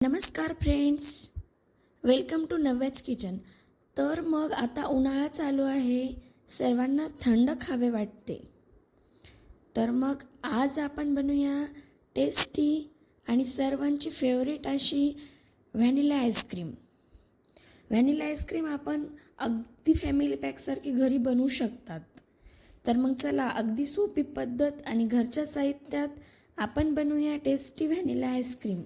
नमस्कार friends. Welcome to नव्याच kitchen तर मग आता उन्हाळा चालू आहे. सर्वांना थंड खावे वाटते. तर मग आज आपण बनवूया टेस्टी आणि सर्वांची फेवरेट अशी व्हॅनिला आईस्क्रीम व्हॅनिला आईस्क्रीम आपण अगदी फॅमिली पॅकसारखी घरी बनवू शकतात. तर मग चला अगदी सोपी पद्धत आणि घरच्या साहित्यात आपण बनवूया टेस्टी व्हॅनिला आईस्क्रीम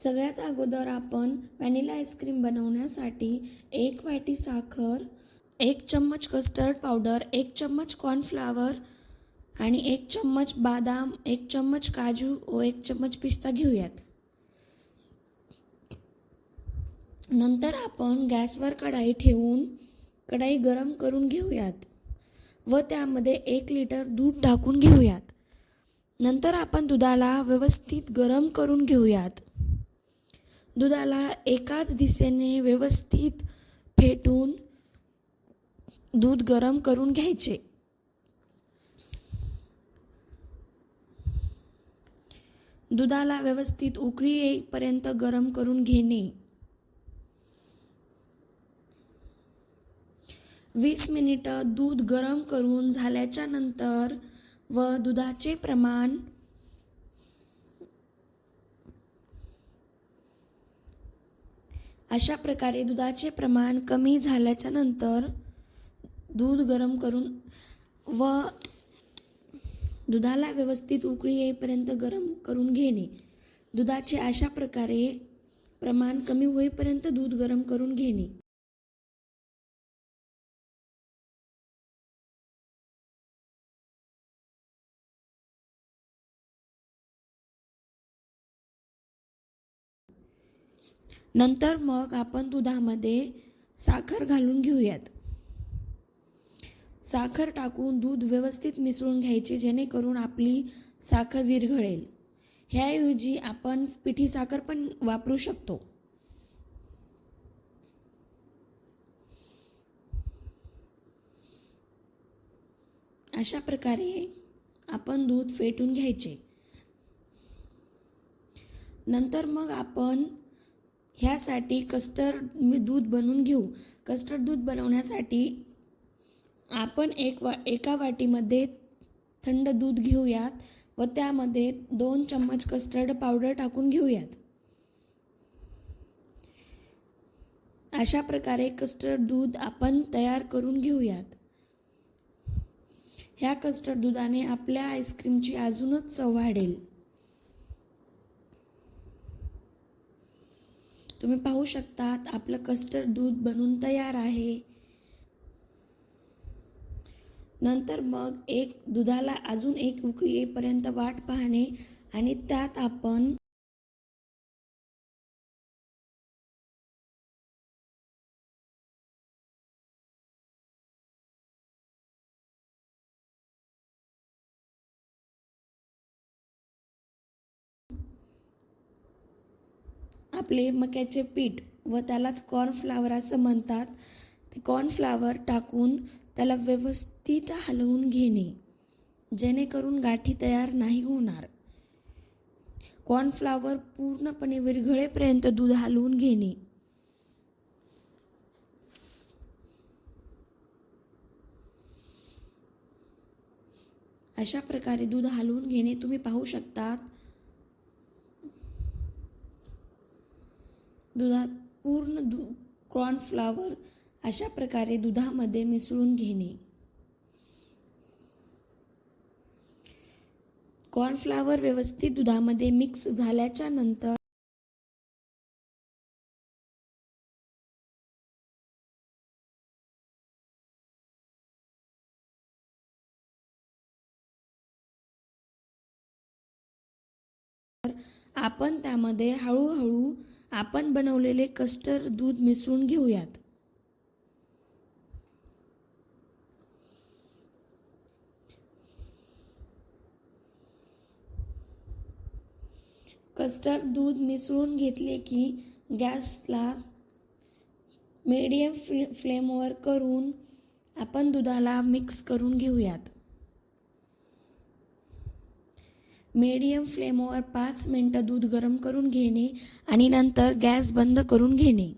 सगळ्यात अगोदर आपण व्हॅनिला आईस्क्रीम बनवण्यासाठी एक वाटी साखर एक चम्मच कस्टर्ड पावडर एक चम्मच कॉर्नफ्लावर आणि एक चम्मच बदाम एक चम्मच काजू व एक चम्मच पिस्ता घेऊयात. नंतर आपण गॅसवर कढाई ठेवून कढाई गरम करून घेऊयात व त्यामध्ये एक लिटर दूध टाकून घेऊयात. नंतर आपण दुधाला व्यवस्थित गरम करून घेऊयात. दुधाला एकाच दिशेने व्यवस्थित फेटून दूध गरम करून घ्यायचे. दुधाला व्यवस्थित उकळी येईपर्यंत गरम करून घेणे. वीस मिनिटं दूध गरम करून झाल्याच्यानंतर व दुधाचे प्रमाण अशा प्रकारे दुधाचे प्रमाण कमी झाल्याच्यानंतर दूध गरम करून व दुधाला व्यवस्थित उकळी येईपर्यंत गरम करून घेणे. दुधाचे अशा प्रकारे प्रमाण कमी होईपर्यंत दूध गरम करून घेणे. नंतर मग आपण दुधामध्ये साखर घालून घेऊयात. साखर टाकून दूध व्यवस्थित मिसळून घ्यायचे जेणेकरून आपली साखर विरघळेल. ह्याऐवजी आपण पिठी साखर पण वापरू शकतो. अशा प्रकारे आपण दूध फेटून घ्यायचे. नंतर मग आपण ह्यासाठी कस्टर्ड मी दूध बनवून घेऊ. कस्टर्ड दूध बनवण्यासाठी आपण एक वा एका वाटीमध्ये थंड दूध घेऊयात व त्यामध्ये दोन चम्मच कस्टर्ड पावडर टाकून घेऊयात. अशा प्रकारे कस्टर्ड दूध आपण तयार करून घेऊयात. ह्या कस्टर्ड दुधाने आपल्या आईस्क्रीमची अजूनच चव वाढेल. तुम्ही पाहू शकतात आपलं कस्टर्ड दूध बनून तयार आहे. नंतर मग एक दुधाला अजून एक उकळी येईपर्यंत वाट पाहणे आणि त्यात आपण आपले मक्याचे पीठ व त्यालाच कॉर्नफ्लावर असं म्हणतात. ते कॉर्नफ्लावर टाकून त्याला व्यवस्थित हलवून घेणे. जेणेकरून गाठी तयार नाही होणार. कॉर्नफ्लावर पूर्णपणे विरघळेपर्यंत दूध हलवून घेणे. अशा प्रकारे दूध हलवून घेणे तुम्ही पाहू शकतात. दुधात पूर्ण दु कॉर्नफ्लावर अशा प्रकारे दुधामध्ये मिसळून घेणे. कॉर्नफ्लावर व्यवस्थित दुधामध्ये मिक्स झाल्याच्यानंतर आपण त्यामध्ये हळूहळू आपण बनवलेले कस्टर्ड दूध मिसळून घेऊयात. कस्टर्ड दूध मिसळून घेतले की गॅसला मीडियम फ्ले फ्लेमवर करून आपण दुधाला मिक्स करून घेऊयात. मीडियम फ्लेमवर पाच मिनटं दूध गरम करून घेणे आणि नंतर गॅस बंद करून घेणे.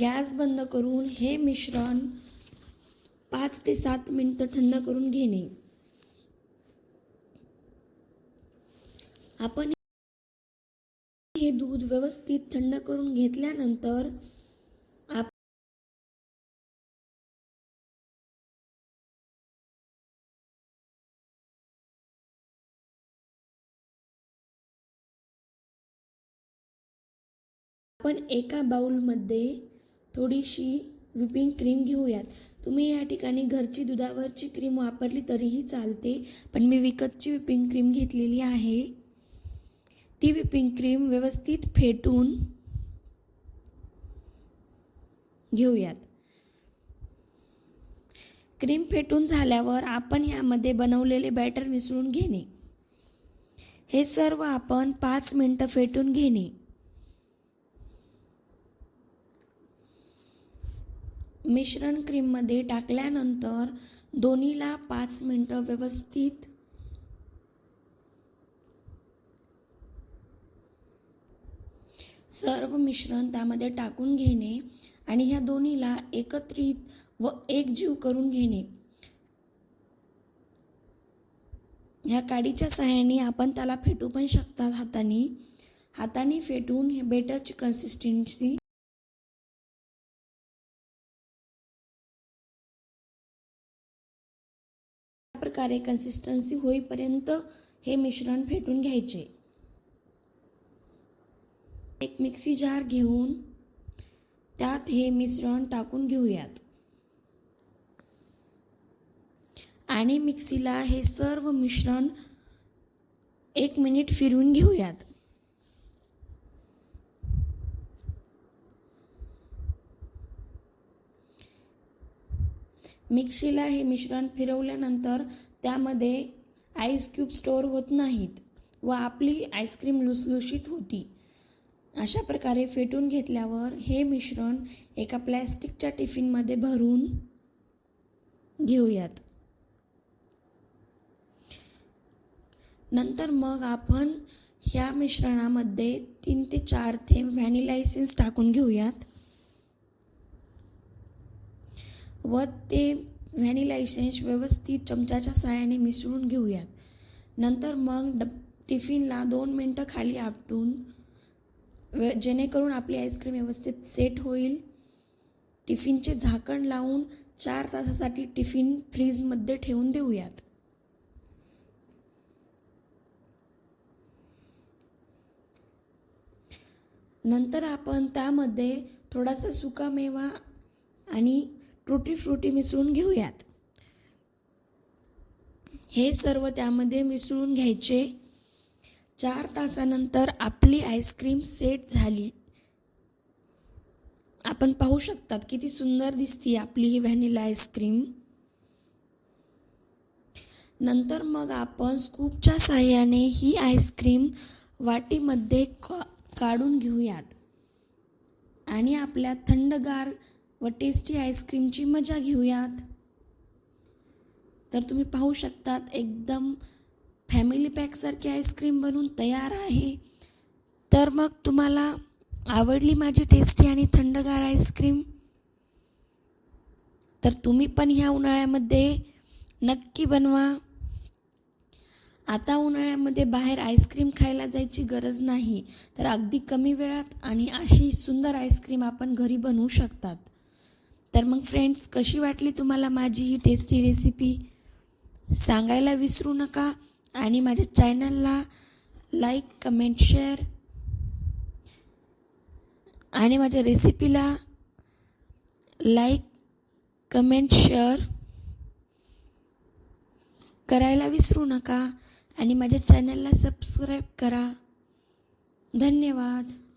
गॅस बंद करून हे मिश्रण पाच ते सात मिनटं थंड करून घेणे. आपण हे दूध व्यवस्थित थंड करून घेतल्यानंतर आप आपण एका बाउलमध्ये थोडीशी व्हिपिंग क्रीम घेऊयात. तुम्ही या ठिकाणी घरची दुधावरची क्रीम वापरली तरीही चालते पण मी विकतची व्हिपिंग क्रीम घेतलेली आहे. ती व्हिपिंग क्रीम व्यवस्थित फेटून घेऊयात. क्रीम फेटून झाल्यावर आपण यामध्ये बनवलेले बॅटर मिसळून घेणे. हे सर्व आपण पाच मिनटं फेटून घेणे. मिश्रण क्रीममध्ये टाकल्यानंतर दोन्हीला पाच मिनटं व्यवस्थित सर्व मिश्रण त्यामध्ये टाकून घेणे आणि ह्या दोन्हीला एकत्रित व एकजीव करून घेणे. ह्या काडीच्या सहाय्याने आपण त्याला फेटू पण शकतात हाताने. हाताने फेटून हे बेटरची कन्सिस्टन्सी प्रकारे कन्सिस्टन्सी होईपर्यंत हे मिश्रण फेटून घ्यायचे. एक मिक्सी जार घेऊन त्यात हे मिश्रण टाकून घेऊयात. आणि मिक्सीला हे सर्व मिश्रण एक मिनिट फिरवून घेऊयात. मिक्सीला हे मिश्रण फिरवल्यानंतर त्यामध्ये आईस क्यूब स्टोअर होत नाहीत व आपली आईस्क्रीम लुसलुशीत होती. अशा प्रकारे फेटून घेतल्यावर हे मिश्रण एका प्लॅस्टिकच्या टिफिनमध्ये भरून घेऊयात. नंतर मग आपण ह्या मिश्रणामध्ये तीन ते चार थेंब व्हॅनिला इसेन्स टाकून घेऊयात. व ते व्हॅनिला इसेन्स व्यवस्थित चमच्याच्या सहाय्याने मिसळून घेऊयात. नंतर मग डब टिफिनला दोन मिनटं खाली आपटून व जेणेकरून आपली आईस्क्रीम व्यवस्थित सेट होईल. टिफिनचे झाकण लावून चार तासासाठी टिफिन फ्रीजमध्ये ठेवून देऊयात. नंतर आपण त्यामध्ये थोडासा सुकामेवा आणि ट्रुटी फ्रुटी मिसळून घेऊयात. हे सर्व त्यामध्ये मिसळून घ्यायचे. चार तासानंतर आपली आईस्क्रीम सेट झाली. आपण पाहू शकतात किती सुंदर दिसती आपली ही व्हॅनिला आईस्क्रीम. नंतर मग आपण स्कूपच्या साह्याने ही आईस्क्रीम वाटीमध्ये काढून घेऊयात. आणि आपल्या थंडगार व टेस्टी आईस्क्रीमची मजा घेऊयात. तर तुम्ही पाहू शकतात एकदम फॅमिली पॅकसारखी आईस्क्रीम बनवून तयार आहे. तर मग तुम्हाला आवडली माझी टेस्टी आणि थंडगार आईस्क्रीम? तर तुम्ही पण ह्या उन्हाळ्यामध्ये नक्की बनवा. आता उन्हाळ्यामध्ये बाहेर आईस्क्रीम खायला जायची गरज नाही. तर अगदी कमी वेळात आणि अशी सुंदर आईस्क्रीम आपण घरी बनवू शकतात. तर मग फ्रेंड्स कशी वाटली तुम्हाला माझी ही टेस्टी रेसिपी सांगायला विसरू नका. आणि माझ्या चॅनलला लाईक कमेंट शेअर. आणि माझ्या रेसिपीला लाईक कमेंट शेअर करायला विसरू नका. आणि माझ्या चॅनलला सबस्क्राईब करा. धन्यवाद.